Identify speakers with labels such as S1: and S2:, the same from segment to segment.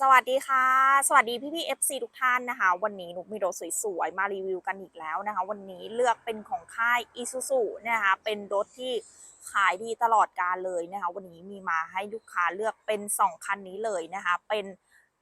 S1: สวัสดีค่ะ สวัสดีพี่พี่ FC ทุกท่านนะคะ วันนี้นุกมีรถสวยๆ มารีวิวกันอีกแล้วนะคะ วันนี้เลือกเป็นของค่ายอีซูซูนะคะ เป็นรถที่ขายดีตลอดการเลยนะคะ วันนี้มีมาให้ลูกค้าเลือกเป็น 2 คันนี้เลยนะคะ เป็น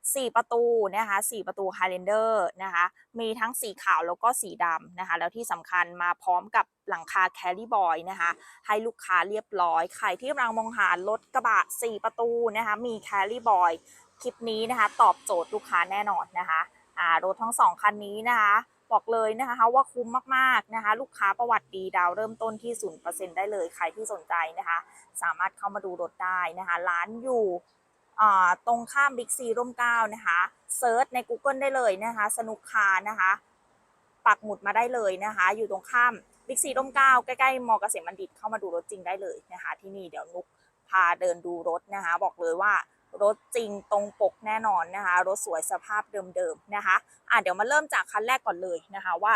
S1: 4 ประตูนะคะ4ประตู Highlander นะคะมีทั้งสีขาวแล้วก็สีดำนะคะแล้วที่สำคัญมาพร้อมกับหลังคา Carry Boy นะคะให้ลูกค้าเรียบร้อย ใครที่กำลังมองหารถกระบะ 4 ประตูนะคะมี Carry Boy คลิปนี้นะคะตอบโจทย์ลูกค้าแน่นอนนะคะอ่ารถทั้งสองคันนี้นะคะบอกเลยนะคะว่าคุ้มมากๆนะคะลูกค้าประวัติดีดาวเริ่มต้นที่ 0%ได้เลยใครที่สนใจนะคะ สามารถเข้ามาดูรถได้นะคะร้านอยู่ ตรงข้ามบิ๊กซีร่มเก้านะคะเซิร์ชใน Google ได้เลยนะคะ สนุกคานะคะปักหมุดมาได้เลยนะคะ อยู่ตรงข้ามบิ๊กซีร่มเก้าใกล้ๆมอเกษมบัณฑิตเข้ามาดูรถจริงได้เลยนะคะ ที่นี่เดี๋ยวนุกพาเดินดูรถนะคะ บอกเลยว่ารถจริงตรงปกแน่นอนนะคะ รถสวยสภาพเดิมๆนะคะอะเดี๋ยวมาเริ่มจากคันแรกก่อนเลยนะคะว่า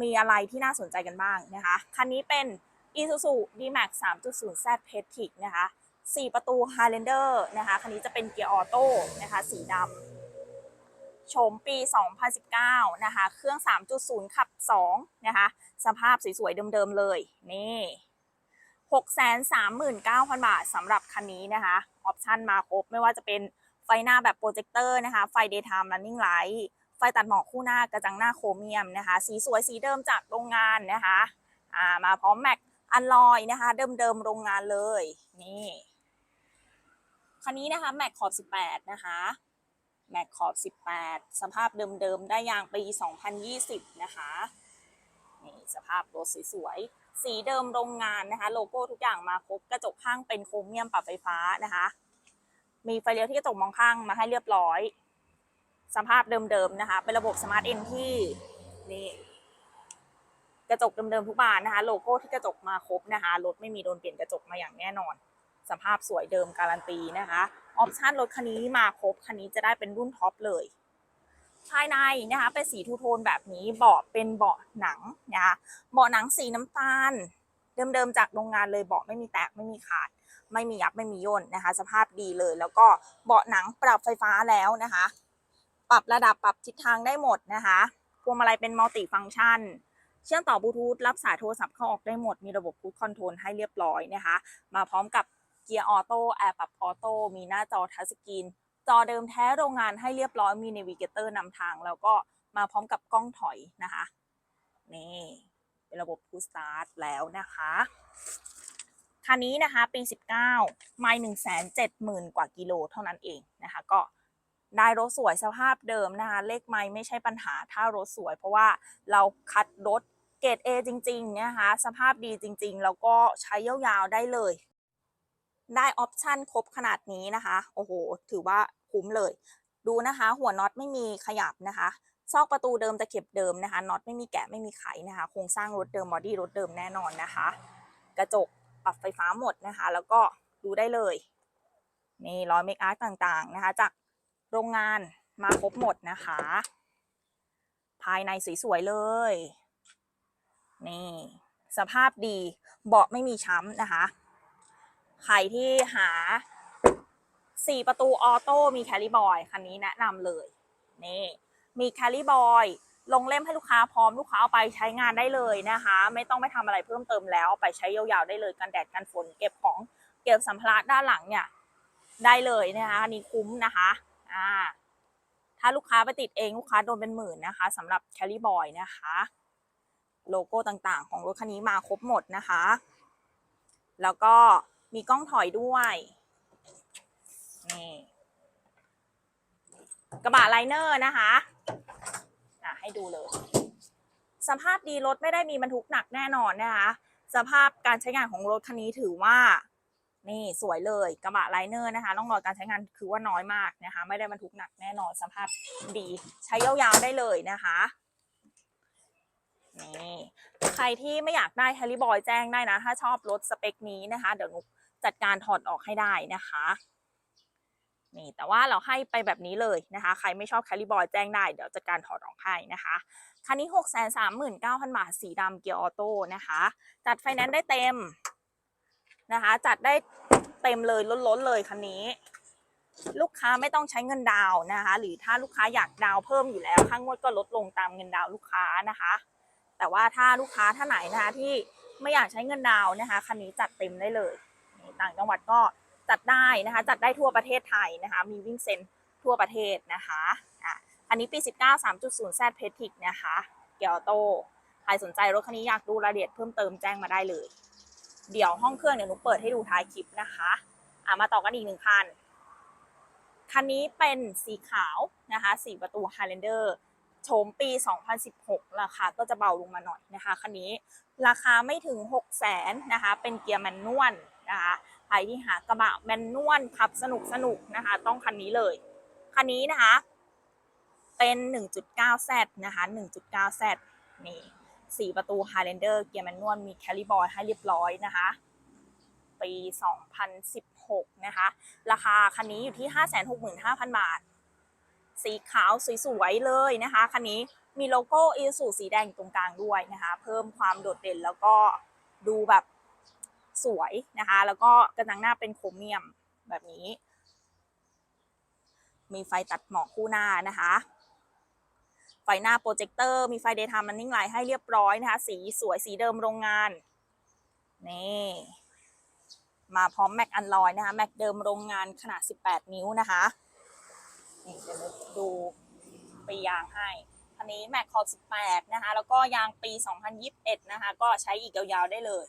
S1: มีอะไรที่น่าสนใจกันบ้างนะคะ คันนี้เป็น Isuzu D-Max 3.0 Z p e t i c นะคะ 4 ประตู Highlander นะคะคันนี้จะเป็นเกียร์ออโต้นะคะสีดำโฉมปี 2019 นะคะ เครื่อง 3.0 ขับ 2 นะคะ สภาพสวยๆ เดิมๆ เลย นี่639,000 บาทสำหรับคันนี้นะคะออปชันมาครบ ไม่ว่าจะเป็นไฟหน้าแบบโปรเจคเตอร์นะคะ ไฟ daytime running light ไฟตัดหมอกคู่หน้ากระจังหน้าโครเมียมนะคะ สีสวยสีเดิมจากโรงงานนะคะามาพร้อมแม็กอันลอยนะคะ เดิมๆโรงงานเลย นี่ คันนี้นะคะแม็กขอบ 18 นะคะแม็กขอบ 18 สภาพเดิมๆ ได้ยางปี 2020 นะคะนี่สภาพรถสวยๆ สีเดิมโรงงานนะคะ โลโก้ทุกอย่างมาครบกระจกข้างเป็นโครเมียมปรับไฟฟ้านะคะ มีไฟเลี้ยวที่กระจกมองข้างมาให้เรียบร้อย สภาพเดิมๆนะคะ เป็นระบบสมาร์ทเอ็นที่นี่กระจกเดิมๆทุกบานนะคะ โลโก้ที่กระจกมาครบนะคะรถไม่มีโดนเปลี่ยนกระจกมาอย่างแน่นอน สภาพสวยเดิมการันตีนะคะออปชันรถคันนี้มาครบคันนี้จะได้เป็นรุ่นท็อปเลย ภายในนะคะเป็นสีทูโทนแบบนี้เบาะเป็นเบาะหนังนะคะเบาะหนังสีน้ำตาล เดิมๆจากโรงงานเลยเบาะไม่มีแตกไม่มีขาด ไม่มียับไม่มีย่นนะคะ สภาพดีเลย แล้วก็เบาะหนังปรับไฟฟ้าแล้วนะคะ ปรับระดับปรับทิศทางได้หมดนะคะพวงมาลัยเป็นมัลติฟังก์ชันเชื่อมต่อบลูทูธรับสายโทรศัพท์เข้าออกได้หมด มีระบบคูดคอนโทรลให้เรียบร้อยนะคะ มาพร้อมกับ เกียร์ออโต้แอร์ปรับออโต้มีหน้าจอทัชสกรีนจอเดิมแท้โรงงานให้เรียบร้อยมี n นวิเกเตอร์นำทาง แล้วก็มาพร้อมกับกล้องถอยนะคะนี่เป็นระบบ Push Start แล้วนะคะคันนี้นะคะปี 19 ไม่1 7 0 0 0 0กว่ากิโลเท่านั้นเองนะคะ ก็ได้รถสวยสภาพเดิมนะคะเลขไม่ไม่ใช่ปัญหาถ้ารถสวย เพราะว่าเราคัดรถเกรด A จริงๆนะคะสภาพดีจริง ๆ แล้วก็ใช้ยาวๆได้เลย ได้ออปชันครบขนาดนี้นะคะ โอ้โห ถือว่าคุ้มเลย ดูนะคะ หัวน็อตไม่มีขยับนะคะ ซอกประตูเดิมตะเข็บเดิมนะคะ น็อตไม่มีแกะไม่มีไขนะคะ โครงสร้างรถเดิมบอดี้รถเดิมแน่นอนนะคะ กระจกปรับไฟฟ้าหมดนะคะ แล้วก็ดูได้เลย นี่รอยเมคอาร์ตต่างๆนะคะ จากโรงงานมาครบหมดนะคะ ภายในสวยๆเลย นี่ สภาพดี เบาะไม่มีช้ำนะคะ ใครที่หา 4 ประตูออโต้มีแคลริบอยคันนี้แนะนำเลย นี่ มีแคลริบอยลงเล่มให้ลูกค้าพร้อมลูกค้าเอาไปใช้งานได้เลยนะคะ ไม่ต้องไปทำอะไรเพิ่มเติมแล้วไปใช้ยาวๆได้เลยกันแดดกันฝนเก็บของเก็บสัมภาระด้านหลังเนี่ยได้เลยนะคะอันนี้คุ้มนะคะอ่าถ้าลูกค้าไปติดเองลูกค้าโดนเป็นหมื่นนะคะสำหรับแคลริบอยนะคะ โลโก้ต่างๆ ของรถคันนี้มาครบหมดนะคะ แล้วก็ มีกล้องถอยด้วยนี่กระบะไลเนอร์นะคะอะให้ดูเลย สภาพดีรถไม่ได้มีบรรทุกหนักแน่นอนนะคะ สภาพการใช้งานของรถคันนี้ถือว่า นี่สวยเลยกระบะไลเนอร์นะคะร่องรอยการใช้งานคือว่าน้อยมากนะคะ ไม่ได้บรรทุกหนักแน่นอน สภาพดีใช้ยาวๆได้เลยนะคะนี่ใครที่ไม่อยากได้แฮร์รี่บอยแจ้งได้นะ ถ้าชอบรถสเปคนี้นะคะ เดี๋ยวนุก จัดการถอดออกให้ได้นะคะนี่แต่ว่าเราให้ไปแบบนี้เลยนะคะ ใครไม่ชอบแคลิบอยแจ้งได้ เดี๋ยวจัดการถอดออกให้นะคะคันนี้ 6 3 9 0 0 0 บาท สีดำเกียร์ออโต้นะคะ จัดไฟแนนซ์ได้เต็มนะคะ จัดได้เต็มเลยล้นๆเลยคันนี้ ลูกค้าไม่ต้องใช้เงินดาวนะคะ หรือถ้าลูกค้าอยากดาวเพิ่มอยู่แล้วค่างวดก็ลดลงตามเงินดาวลูกค้านะคะ แต่ว่าถ้าลูกค้าท่านไหนนะคะที่ไม่อยากใช้เงินดาวนะคะคันนี้จัดเต็มได้เลย ต่างจังหวัดก็จัดได้นะคะ จัดได้ทั่วประเทศไทยนะคะ มีวิ่งเซ็นทั่วประเทศนะคะอะอันนี้ปี 19 3.0 Z p e t i c นะคะเกียวโตใครสนใจรถคันนี้อยากดูรายละเอียดเพิ่มเติมแจ้งมาได้เลย เดี๋ยวห้องเครื่องเดี๋ยวหนูเปิดให้ดูท้ายคลิปนะคะอะมาต่อกันอีกหนึ่งคันคันนี้เป็นสีขาวนะคะสีประตู Highlander โฉมปี 2016 ราคาก็จะเบาลงมาหน่อยนะคะ คันนี้ราคาไม่ถึง 6 0 0แสนนะคะ เป็นเกียร์แมนนวลนะคะ ครที่หากระบะแมนนวลขับสนุกสนุกๆนะคะ ต้องคันนี้เลย คันนี้นะคะ เป็น 1.9Z นะคะ 1.9Z นี่สี่ประตู Highlander เกียร์แมนนวลมีแคลิบอยให้เรียบร้อยนะคะ ปี 2016 นะคะ ราคาคันนี้อยู่ที่ 565,000 บาท สีขาวสวยๆเลยนะคะ คันนี้มีโลโก้อีซูสีแดงตรงกลางด้วยนะคะ เพิ่มความโดดเด่นแล้วก็ดูแบบ สวยนะคะ แล้วก็กระจังหน้าเป็นโครเมียมแบบนี้ มีไฟตัดหมอกคู่หน้านะคะ ไฟหน้าโปรเจคเตอร์ มีไฟเดย์ไทม์มันนิ่งไลท์ให้เรียบร้อยนะคะ สีสวยสีเดิมโรงงาน นี่มาพร้อมแม็กอันลอยนะคะ แม็กเดิมโรงงานขนาด 18 นิ้วนะคะนี่เดี๋ยวดูปียางให้อันนี้แม็กขอบ 18 นะคะ แล้วก็ยางปี 2021 นะคะ ก็ใช้อีกยาวๆได้เลย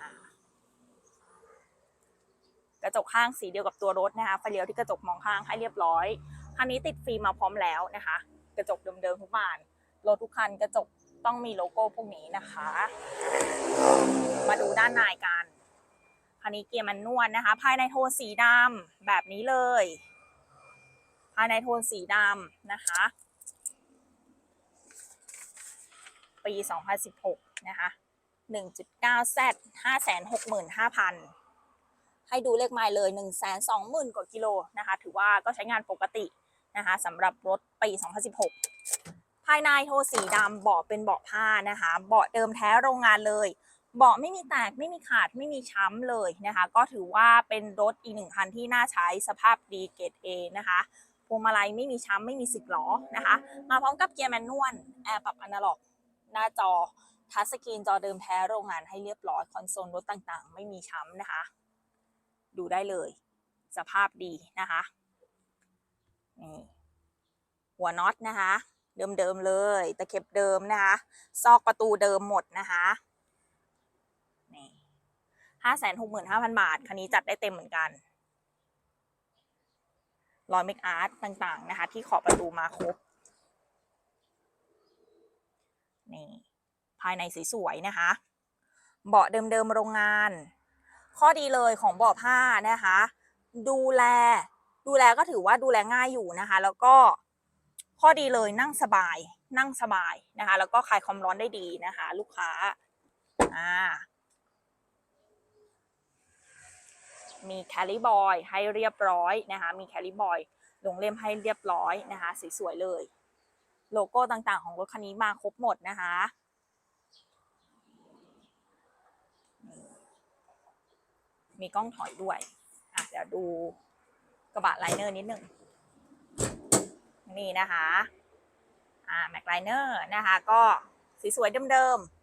S1: อ่า กระจกข้างสีเดียวกับตัวรถนะคะไฟเลี้ยวที่กระจกมองข้างให้เรียบร้อยคันนี้ติดฟิล์มมาพร้อมแล้วนะคะ กระจกเดิมๆทุกบานรถทุกคันกระจกต้องมีโลโก้พวกนี้นะคะ มาดูด้านในกันคันนี้เกียร์มันนวลนะคะ ภายในโทนสีดำแบบนี้เลย ภายในโทนสีดำนะคะ ปี 2016 นะคะ 1.9Z 565,000 ให้ดูเลขไมล์เลย 120,000 กว่ากิโลนะคะ ถือว่าก็ใช้งานปกตินะคะสำหรับรถปี 2016 ภายในโทสีดำเบาะเป็นเบาะผ้านะคะ เบาะเดิมแท้โรงงานเลย เบาะไม่มีแตกไม่มีขาดไม่มีช้ำเลยนะคะ ก็ถือว่าเป็นรถอีกหนึ่งคันที่น่าใช้สภาพดีเกรด A นะคะพวงมาลัยไม่มีช้ำไม่มีสึกหรอนะคะ มาพร้อมกับเกียร์แมนนวลแอร์ปรับอนาล็อก หน้าจอทัชสกรีนจอเดิมแท้โรงงานให้เรียบร้อย คอนโซลรถต่างๆ ไม่มีช้ำนะคะ ดูได้เลย สภาพดีนะคะนี่หัวน็อตนะคะ เดิมๆเลยตะเข็บเดิมนะคะ ซอกประตูเดิมหมดนะคะนี่ห้าแสนหกหมื่นห้าพันบาท คันนี้จัดได้เต็มเหมือนกันรอยเมคอาร์ตต่างๆนะคะ ที่ขอบประตูมาครบนี่ภายในสวยๆนะคะ เบาะเดิมๆโรงงาน ข้อดีเลยของเบาะผ้านะคะ ดูแล ดูแลก็ถือว่าดูแลง่ายอยู่นะคะ แล้วก็ข้อดีเลยนั่งสบาย นั่งสบายนะคะ แล้วก็คลายความร้อนได้ดีนะคะ ลูกค้าอ่ามีแคลิบอยให้เรียบร้อยนะคะ มีแคลิบอยลงเล่มให้เรียบร้อยนะคะ สวยๆเลย โลโก้ต่างๆของรถคันนี้มาครบหมดนะคะ มีกล้องถอยด้วยอะเดี๋ยวดูกระบะไลเนอร์นิดหนึ่งนี่นะคะอ่าแม็กไลเนอร์นะคะก็สสวยๆเดิมๆ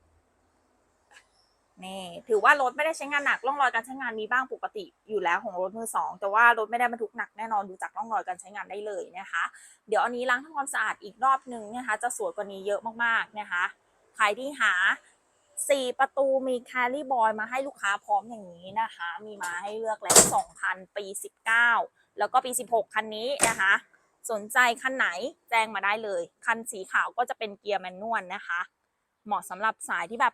S1: นี่ถือว่ารถไม่ได้ใช้งานหนักร่องรอยการใช้งานมีบ้างปกติอยู่แล้วของรถมือสองแต่ว่ารถไม่ได้บรรทุกหนักแน่นอนดูจากร่องรอยการใช้งานได้เลยนะคะ เดี๋ยวอันนี้ล้างทำความสะอาดอีกรอบหนึ่งนะคะ จะสวยกว่านี้เยอะมากๆนะคะใครที่หา สี่ประตูมีแคลรี่บอยมาให้ลูกค้าพร้อมอย่างนี้นะคะ มีมาให้เลือกแล้วสองคันปี19แล้วก็ปี16คันนี้นะคะ สนใจคันไหนแจ้งมาได้เลย คันสีขาวก็จะเป็นเกียร์แมนนวลนะคะ เหมาะสำหรับสายที่แบบ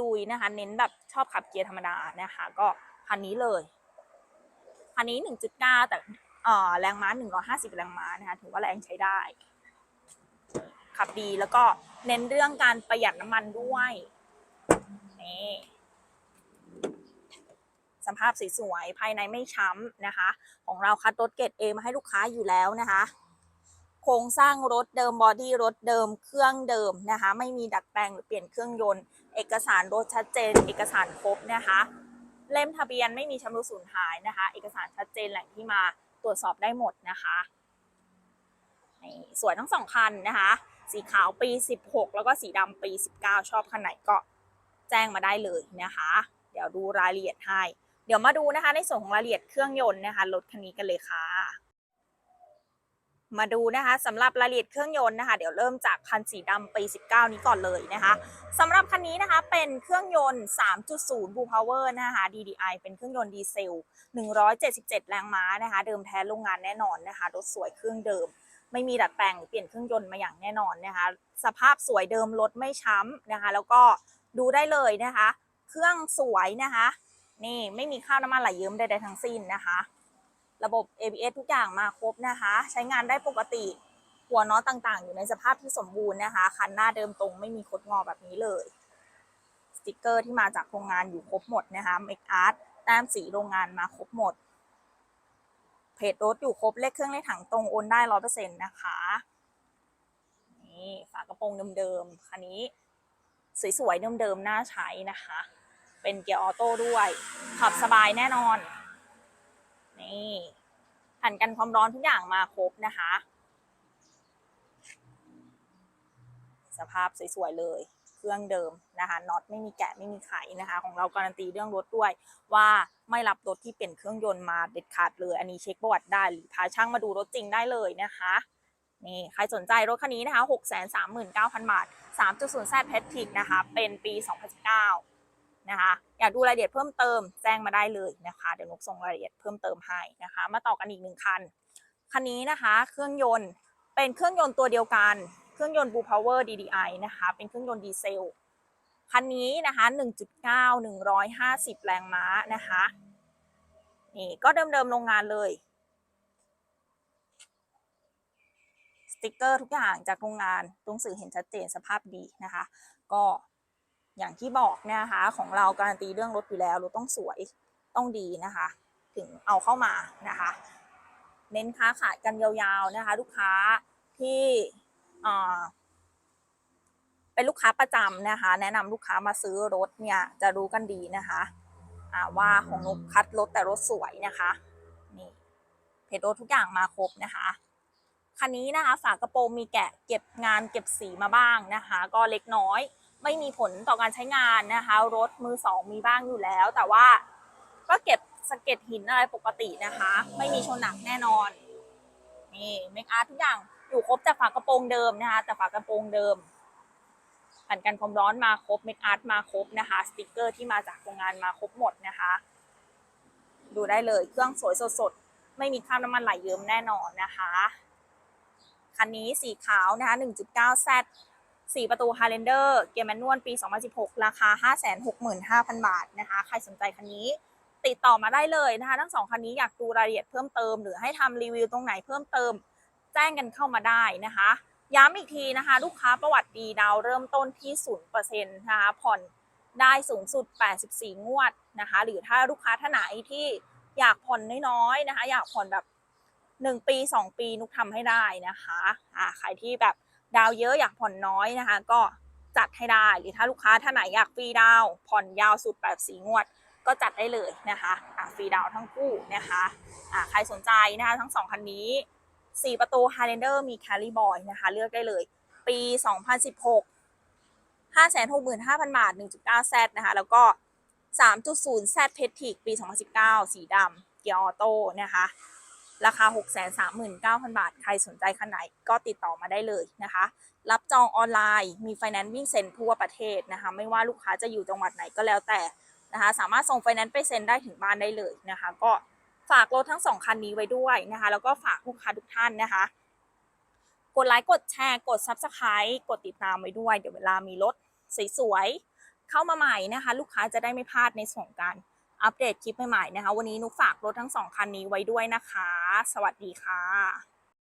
S1: ลุยๆนะคะ เน้นแบบชอบขับเกียร์ธรรมดานะคะ ก็คันนี้เลย คันนี้ 1.9 แต่เอ่อแรงม้า 150 แรงม้านะคะ ถือว่าแรงใช้ได้ ขับดีแล้วก็เน้นเรื่องการประหยัดน้ำมันด้วย นี่สภาพสวยๆภายในไม่ช้ำนะคะ ของเราคัดรถเกรดเอมาให้ลูกค้าอยู่แล้วนะคะโครงสร้างรถเดิมบอดี้รถเดิมเครื่องเดิมนะคะ ไม่มีดัดแปลงหรือเปลี่ยนเครื่องยนต์ เอกสารรถชัดเจน เอกสารครบนะคะ เล่มทะเบียนไม่มีชำรุดสูญหายนะคะ เอกสารชัดเจนแหล่งที่มาตรวจสอบได้หมดนะคะนี่สวยทั้งสองคันนะคะ สีขาวปี 16 แล้วก็สีดำปี 19 ชอบคันไหนก็ แจ้งมาได้เลยนะคะ เดี๋ยวดูรายละเอียดให้ เดี๋ยวมาดูนะคะ ในส่วนของรายละเอียดเครื่องยนต์นะคะรถคันนี้กันเลยค่ะ มาดูนะคะสำหรับรายละเอียดเครื่องยนต์นะคะ เดี๋ยวเริ่มจากคันสีดำปี 19 นี้ก่อนเลยนะคะสำหรับคันนี้นะคะเป็นเครื่องยนต์ 3.0 Blue Power นะคะ DDI เป็นเครื่องยนต์ดีเซล 177 แรงม้านะคะ เดิมแท้โรงงานแน่นอนนะคะรถสวยเครื่องเดิมไม่มีดัดแปลงหรือเปลี่ยนเครื่องยนต์มาอย่างแน่นอนนะคะ สภาพสวยเดิมรถไม่ช้ำนะคะ แล้วก็ ดูได้เลยนะคะ เครื่องสวยนะคะ นี่ไม่มีข้าวน้ำมันไหลเยิ้มใดๆทั้งสิ้นนะคะ ระบบ ABS ทุกอย่างมาครบนะคะ ใช้งานได้ปกติ หัวน็อตต่างๆ อยู่ในสภาพที่สมบูรณ์นะคะ คันหน้าเดิมตรงไม่มีคดงอแบบนี้เลย สติกเกอร์ที่มาจากโรงงานอยู่ครบหมดนะคะเมคอาร์ตแต้มสีโรงงานมาครบหมดเพจรถอยู่ครบเลขเครื่องเลขถังตรงโอนได้ร้อยเปอร์เซ็นต์นะคะ นี่ฝากระโปรงเดิมๆคันนี้ สวยๆเดิมๆน่าใช้นะคะ เป็นเกียร์ออโต้ด้วย ขับสบายแน่นอน นี่แผ่นกันความร้อนทุกอย่างมาครบนะคะ สภาพสวยๆเลยเครื่องเดิมนะคะน็อตไม่มีแกะไม่มีไขนะคะ ของเราการันตีเรื่องรถด้วย ว่าไม่รับรถที่เป็นเครื่องยนต์มาเด็ดขาดเลย อันนี้เช็คประวัติได้หรือพาช่างมาดูรถจริงได้เลยนะคะ นี่ใครสนใจรถคันนี้นะคะ 639,000 บาท 3.0 Z p e t i c นะคะ เป็นปี 2019 นะคะ อยากดูรายละเอียดเพิ่มเติมแจ้งมาได้เลยนะคะ เดี๋ยวนกส่งรายละเอียดเพิ่มเติมให้นะคะ มาต่อกันอีกหนึ่งคัน คันนี้นะคะ เครื่องยนต์ เป็นเครื่องยนต์ตัวเดียวกัน เครื่องยนต์ Blue Power DDI นะคะ เป็นเครื่องยนต์ดีเซล คันนี้นะคะ 1.9 150 แรงม้านะคะ นี่ก็เดิมๆโรงงานเลย ส ติกเกอร์ทุกอย่างจากโรงงานตรงสื่อเห็นชัดเจนสภาพดีนะคะ ก็อย่างที่บอกนะคะของเราการันตีเรื่องรถอยู่แล้วรถต้องสวยต้องดีนะคะ ถึงเอาเข้ามานะคะ เน้นค้าขายกันยาวๆนะคะ ลูกค้าที่อ่าเป็นลูกค้าประจำนะคะ แนะนำลูกค้ามาซื้อรถเนี่ยจะรู้กันดีนะคะว่าของนกคัดรถแต่รถสวยนะคะนี่เพจรถทุกอย่างมาครบนะคะ คันนี้นะคะฝากระโปรงมีแกะเก็บงานเก็บสีมาบ้างนะคะ ก็เล็กน้อย ไม่มีผลต่อการใช้งานนะคะ รถมือสองมีบ้างอยู่แล้ว แต่ว่าก็เก็บสเก็ดหินอะไรปกตินะคะ ไม่มีชนหนักแน่นอนนี่เมคอาร์ทุกอย่างอยู่ครบแต่ฝากระโปรงเดิมนะคะ แต่ฝากระโปรงเดิมแผ่นกันความร้อนมาครบเมคอาร์มาครบนะคะสติกเกอร์ที่มาจากโรงงานมาครบหมดนะคะ ดูได้เลยเครื่องสวยสดๆไม่มีคราบน้ำมันไหลเยิ้มแน่นอนนะคะ คันนี้สีขาวนะคะ1.9 Z 4 ประตู Highlander เกียร์แมนนวลปี 2016 ราคา 565,000 บาทนะคะ ใครสนใจคันนี้ติดต่อมาได้เลยนะคะ ทั้งสองคันนี้อยากดูรายละเอียดเพิ่มเติม หรือให้ทำรีวิวตรงไหนเพิ่มเติม แจ้งกันเข้ามาได้นะคะ ย้ำอีกทีนะคะ ลูกค้าประวัติดีดาวเริ่มต้นที่ 0%นะคะผ่อนได้สูงสุด 84 งวดนะคะ หรือถ้าลูกค้าท่านไหนที่อยากผ่อนน้อยๆนะคะ อยากผ่อนแบบ หนึ่งปีสองปีนุกทำให้ได้นะคะอ่าใครที่แบบดาวเยอะอยากผ่อนน้อยนะคะ ก็จัดให้ได้หรือถ้าลูกค้าท่านไหนอยากฟรีดาวผ่อนยาวสุดแบบสีงวด ก็จัดได้เลยนะคะอ่าฟรีดาวทั้งคู่นะคะอ่าใครสนใจนะคะทั้งสองคันนี้4 ประตู Highlander มี Carry Boy นะคะ เลือกได้เลย ปี 2016 565,000 บาท 1.9 Z นะคะ แล้วก็ 3.0 Z p e t i c ปี 2019 สีดำเกียร์ออโต้นะคะ ราคา 639,000 บาท ใครสนใจคันไหนก็ติดต่อมาได้เลยนะคะ รับจองออนไลน์ มีไฟแนนซ์วิ่งเซ็นทั่วประเทศนะคะ ไม่ว่าลูกค้าจะอยู่จังหวัดไหนก็แล้วแต่นะคะ สามารถส่งไฟแนนซ์ไปเซ็นได้ถึงบ้านได้เลยนะคะ ก็ฝากรถทั้งสองคันนี้ไว้ด้วยนะคะ แล้วก็ฝากลูกค้าทุกท่านนะคะ กดไลค์กดแชร์ กด Subscribe กดติดตามไว้ด้วย เดี๋ยวเวลามีรถสวยๆเข้ามาใหม่นะคะ ลูกค้าจะได้ไม่พลาดในส่วนของการ อัปเดตคลิปใหม่ๆนะคะ วันนี้นุกฝากรถทั้งสองคันนี้ไว้ด้วยนะคะ สวัสดีค่ะ